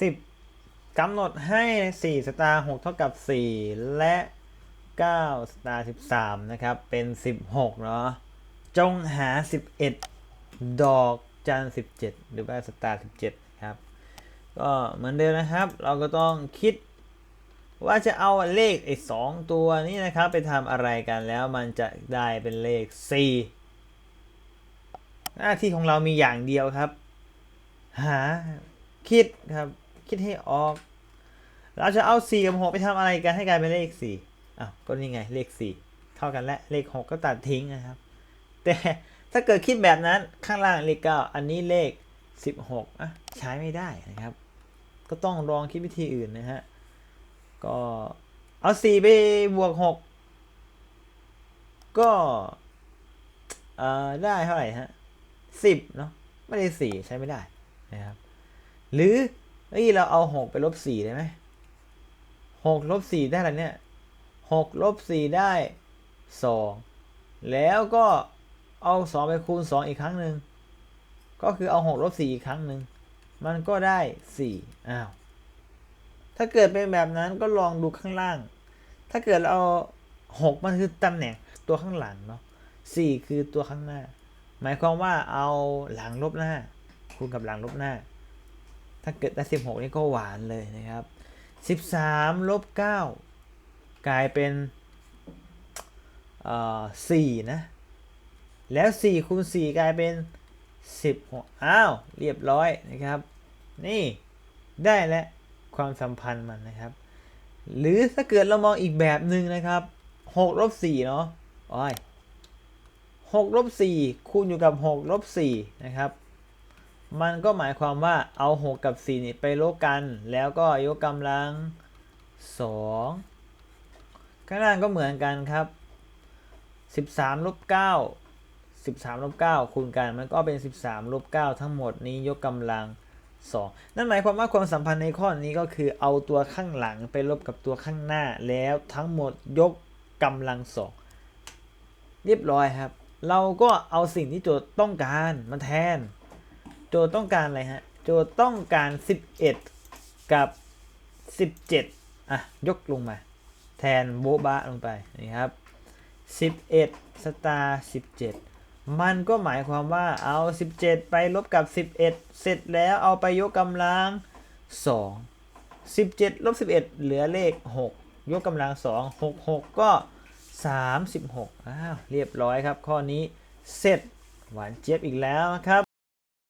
10กำหนดให้ 4 สตาร์6เท่ากับ 4 และ 9 สตาร์13 นะครับ เป็น 16 เนาะ จงหา 11 ดอกจัน 17 หรือว่าสตาร์ 17 ครับ ก็เหมือนเดิมนะครับ เราก็ต้องคิดว่าจะเอาเลขไอ้สองตัวนี้นะครับ ไปทำอะไรกันแล้วมันจะได้เป็นเลข 4 หน้าที่ของเรามีอย่างเดียวครับ หาคิดครับ คิดให้ออก เราจะเอา 4 กับ 6 ไปทำอะไรกันให้กลายเป็นเลข 4อ้าวก็นี่ไงเลข 4 เท่ากันและเลข 6 ก็ตัดทิ้งนะครับ แต่ถ้าเกิดคิดแบบนั้นข้างล่างเลข 9 อันนี้เลข 16อะใช้ไม่ได้นะครับ ก็ต้องลองคิดวิธีอื่นนะฮะ ก็เอา 4 ไปบวก 6 ก็เอ่อได้เท่าไหร่ฮะ10เนาะไม่ได้4ใช้ไม่ได้นะครับหรือ เอ้ยเราเอา6ไปลบ4ได้ไหม6ลบ4ได้อะไรเนี่ย6ลบ4ได้2แล้วก็เอา2ไปคูณ2อีกครั้งหนึ่งก็คือเอา6ลบ4อีกครั้งหนึ่งมันก็ได้4อ้าวถ้าเกิดเป็นแบบนั้นก็ลองดูข้างล่าง ถ้าเกิดเราเอา6มันคือตำแหน่งตัวข้างหลังเนาะ4คือตัวข้างหน้า หมายความว่าเอาหลังลบหน้าคูณกับหลังลบหน้า ถ้าเกิดได้ 16 นี่ก็หวานเลยนะครับ 13ลบ9กลายเป็นเอ่อ4นะ แล้ว4คูณ4กลายเป็น 16 อ้าว เรียบร้อยนะครับ นี่ได้แล้วความสัมพันธ์มันนะครับ หรือถ้าเกิดเรามองอีกแบบหนึ่งนะครับ6ลบ4เนาะอ้อย6ลบ4คูณอยู่กับ6ลบ4นะครับ มันก็หมายความว่าเอา 6 กับ4นี่ไปลบกัน แล้วก็ยกกำลัง 2 ข้างล่างก็เหมือนกันครับ 13ลบ9 13ลบ9คูณกันมันก็เป็น 13ลบ9ทั้งหมดนี้ยกกำลัง 2 นั่นหมายความว่าความสัมพันธ์ในข้อนี้ก็คือเอาตัวข้างหลังไปลบกับตัวข้างหน้าแล้วทั้งหมดยกกำลังสองเรียบร้อยครับ เราก็เอาสิ่งที่โจทย์ต้องการมาแทน โจต้องการอะไรฮะ โจต้องการ 11 กับ 17 อะ ยกลงมา แทนโบบะลงไปนี่ครับ 11สตาร์17 มันก็หมายความว่าเอา 17 ไปลบกับ 11 เสร็จแล้วเอาไปยกกำลัง 2 17ลบ11 เหลือเลข 6 ยกกำลัง 2 6 6 ก็ 36 อ้าว เรียบร้อยครับ ข้อนี้เสร็จหวานเจี๊ยบอีกแล้วครับ